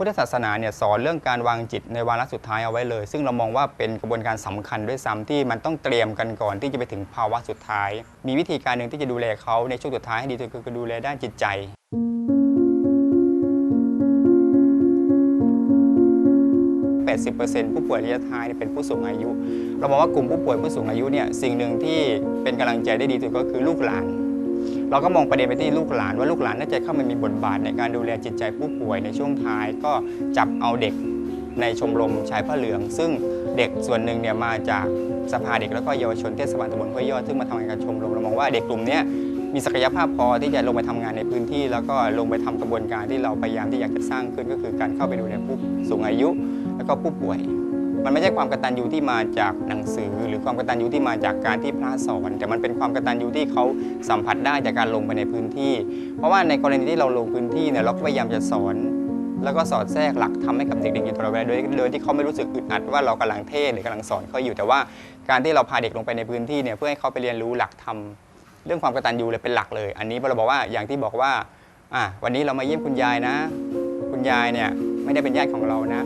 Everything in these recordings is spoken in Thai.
พุทธศาสนาเนี่ยสอนเรื่องการวางจิตในวาระสุดท้ายเอาไว้เลย ซึ่งเรามองว่าเป็นกระบวนการสำคัญด้วยซ้ำที่มันต้องเตรียมกันก่อนที่จะไปถึงภาวะสุดท้าย มีวิธีการหนึ่งที่จะดูแลเขาในช่วงสุดท้ายให้ดีที่สุดคือดูแลด้านจิตใจ 80%ผู้ป่วยระยะท้ายเป็นผู้สูงอายุ เรามองว่ากลุ่มผู้ป่วยผู้สูงอายุเนี่ยสิ่งหนึ่งที่เป็นกำลังใจได้ดีที่สุดก็คือลูกหลาน เราก็มองประเด็นไปที่ลูกหลานว่าลูกหลานน่าจะเข้ามามีบทบาทในการดูแลจิตใจผู้ป่วยในช่วงท้าย ก็จับเอาเด็กในชมรมชายผ้าเหลือง ซึ่งเด็กส่วนหนึ่งเนี่ยมาจากสภาเด็กแล้วก็เยาวชนเทศบาลตำบลห้วยยอดซึ่งมาทำงานกับชมรมเรามองว่าเด็กกลุ่มนี้มีศักยภาพพอที่จะลงไปทำงานในพื้นที่ แล้วก็ลงไปทำกระบวนการที่เราพยายามที่อยากจะสร้างขึ้นก็คือการเข้าไปดูแลผู้สูงอายุ แล้วก็ผู้ป่วย มันไม่ใช่ความกตัญญูที่มาจากหนังสือ หรือความกตัญญูที่มาจากการที่พระสอน แต่มันเป็นความกตัญญูที่เขาสัมผัสได้จากการลงไปในพื้นที่ เพราะว่าในกรณีที่เราลงพื้นที่เนี่ยเราก็พยายามจะสอน แล้วก็สอดแทรกหลักทำให้กับเด็กๆอยู่ตลอดเวลาโดยโดยที่เขาไม่รู้สึกอึดอัดว่าเรากำลังเทศหรือกำลังสอนเขาอยู่แต่ว่า การที่เราพาเด็กลงไปในพื้นที่เนี่ยเพื่อให้เขาไปเรียนรู้หลักธรรมเรื่องความกตัญญูเลยเป็นหลักเลย อันนี้เราบอกว่าอย่างที่บอกว่าอะวันนี้เรามาเยี่ยมคุณยายนะ คุณยายเนี่ยไม่ได้เป็นญาติของเรานะ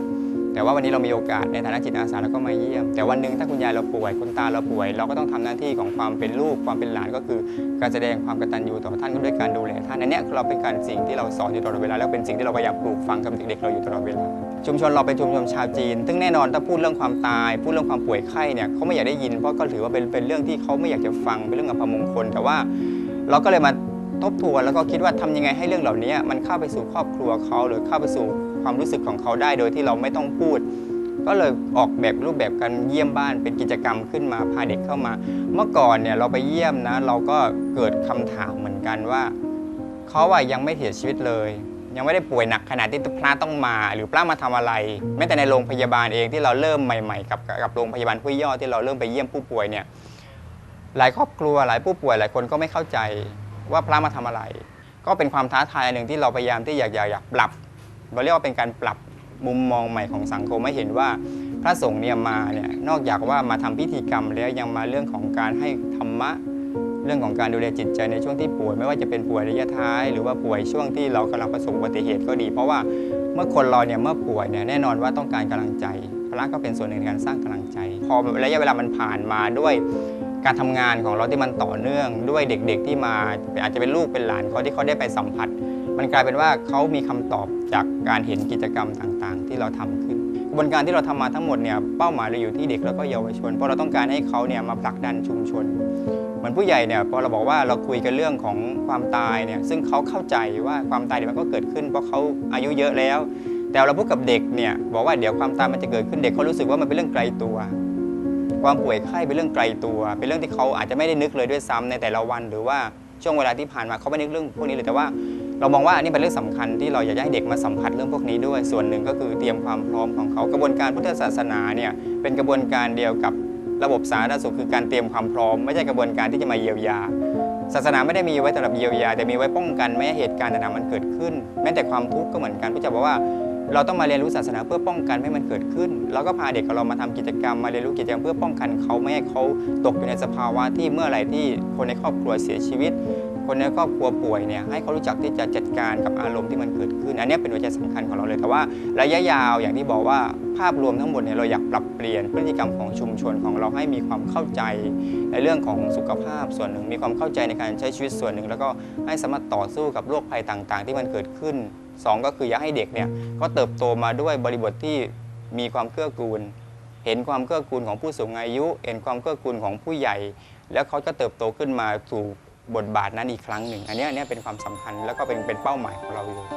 แต่ว่าวันนี้เรามีโอกาสในฐานะจิตอาสาเราก็มาเยี่ยม แต่วันหนึ่งถ้าคุณยายเราป่วย คุณตาเราป่วย เราก็ต้องทำหน้าที่ของความเป็นลูกความเป็นหลานก็คือ การแสดงความกตัญญูต่อท่านก็ด้วยการดูแลท่านอันเนี้ยเราเป็นการสิ่งที่เราสอนอยู่ตลอดเวลาแล้วเป็นสิ่งที่เราพยายามปลูกฝังกับเด็กๆเราอยู่ตลอดเวลาชุมชนเราเป็นชุมชนชาวจีน ซึ่งแน่นอนถ้าพูดเรื่องความตาย พูดเรื่องความป่วยไข้เนี่ยเขาไม่อยากได้ยินเพราะก็ถือว่าเป็นเป็นเรื่องที่เขาไม่อยากจะฟังเป็นเรื่องอัปมงคล แต่ว่าเราก็เลยมาทบทวนแล้วก็คิดว่าทำยังไงให้เรื่องเหล่านี้มันเข้าไปสู่ครอบครัวเขาหรือเข้าไปสู่ ความรู้สึกของเขาได้โดยที่เราไม่ต้องพูด ก็เลยออกแบบรูปแบบการเยี่ยมบ้านเป็นกิจกรรมขึ้นมาพาเด็กเข้ามา เมื่อก่อนเนี่ยเราไปเยี่ยมนะ เราก็เกิดคำถามเหมือนกันว่าเขาอะยังไม่เสียชีวิตเลย ยังไม่ได้ป่วยหนักขนาดที่พระต้องมา หรือพระมาทำอะไรแม้แต่ในโรงพยาบาลเองที่เราเริ่มใหม่ๆ กับกับโรงพยาบาลห้ยยอดที่เราเริ่มไปเยี่ยมผู้ป่วยเนี่ยหลายครอบครัวหลายผู้ป่วยหลายคนก็ไม่เข้าใจว่าพระมาทำอะไร ก็เป็นความท้าทายหนึ่งที่เราพยายามที่อยากอยากอยากปรับ เราเรียกว่าเป็นการปรับมุมมองใหม่ของสังคมให้เห็นว่าพระสงฆ์เนี่ยมาเนี่ยนอกจากว่ามาทำพิธีกรรมแล้วยังมาเรื่องของการให้ธรรมะ เรื่องของการดูแลจิตใจในช่วงที่ป่วย ไม่ว่าจะเป็นป่วยระยะท้าย หรือว่าป่วยช่วงที่เรากำลังประสบอุบัติเหตุก็ดี เพราะว่าเมื่อคนเราเนี่ยเมื่อป่วยเนี่ยแน่นอนว่าต้องการกำลังใจพระก็เป็นส่วนหนึ่งในการสร้างกำลังใจ พอระยะเวลามันผ่านมาด้วยการทำงานของเราที่มันต่อเนื่องด้วยเด็กๆที่มาอาจจะเป็นลูกเป็นหลานเขาที่เขาได้ไปสัมผัส มันกลายเป็นว่าเขามีคำตอบจากการเห็นกิจกรรมต่างๆ ที่เราทำขึ้นกระบวนการที่เราทำมาทั้งหมดเนี่ยเป้าหมายเราอยู่ที่เด็กแล้วก็เยาวชน เพราะเราต้องการให้เขาเนี่ยมาผลักดันชุมชนเหมือนผู้ใหญ่เนี่ยพอเราบอกว่าเราคุยกันเรื่องของความตายเนี่ยซึ่งเขาเข้าใจว่าความตายเดี๋ยวมันก็เกิดขึ้น เพราะเขาอายุเยอะแล้ว แต่เราพูดกับเด็กเนี่ยบอกว่าเดี๋ยวความตายมันจะเกิดขึ้นเด็กเขารู้สึกว่ามันเป็นเรื่องไกลตัว ความป่วยไข้เป็นเรื่องไกลตัว เป็นเรื่องที่เขาอาจจะไม่ได้นึกเลยด้วยซ้ำในแต่ละวัน หรือว่าช่วงเวลาที่ผ่านมาเขาไม่นึกเรื่องพวกนี้เลยแต่ว่า เรามองว่าอันนี้เป็นเรื่องสำคัญที่เราอยากให้เด็กมาสัมผัสเรื่องพวกนี้ด้วย ส่วนหนึ่งก็คือเตรียมความพร้อมของเขากระบวนการพุทธศาสนาเนี่ยเป็นกระบวนการเดียวกับระบบสาธารณสุขคือการเตรียมความพร้อม ไม่ใช่กระบวนการที่จะมาเยียวยา ศาสนาไม่ได้มีไว้สำหรับเยียวยา แต่มีไว้ป้องกันไม่ให้เหตุการณ์ต่างๆมันเกิดขึ้น แม้แต่ความทุกข์ก็เหมือนกันพระเจ้าบอกว่าเราต้องมาเรียนรู้ศาสนาเพื่อป้องกันไม่ให้มันเกิดขึ้น แล้วก็พาเด็กของเรามาทำกิจกรรมมาเรียนรู้กิจกรรมเพื่อป้องกันเขาไม่ให้เขาตกอยู่ในสภาวะที่เมื่อไหร่ที่คนในครอบครัวเสียชีวิต คนในครอบครัวป่วยเนี่ยให้เขารู้จักที่จะจัดการกับอารมณ์ที่มันเกิดขึ้น อันนี้เป็นหัวใจสำคัญของเราเลยแต่ว่าระยะยาวอย่างที่บอกว่าภาพรวมทั้งหมดเนี่ยเราอยากปรับเปลี่ยนพฤติกรรมของชุมชนของเราให้มีความเข้าใจ ในเรื่องของสุขภาพส่วนหนึ่ง มีความเข้าใจในการใช้ชีวิตส่วนหนึ่ง แล้วก็ให้สามารถต่อสู้กับโรคภัยต่างๆ ที่มันเกิดขึ้นสองก็คืออยากให้เด็กเนี่ยก็เติบโตมาด้วยบริบทที่มีความเกื้อกูล เห็นความเกื้อกูลของผู้สูงอายุ เห็นความเกื้อกูลของผู้ใหญ่ แล้วเขาก็เติบโตขึ้นมาสู่ บทบาทนั้นอีกครั้งหนึ่ง อันนี้อันนี้เป็นความสำคัญแล้วก็เป็นเป็นเป้าหมายของเราเลย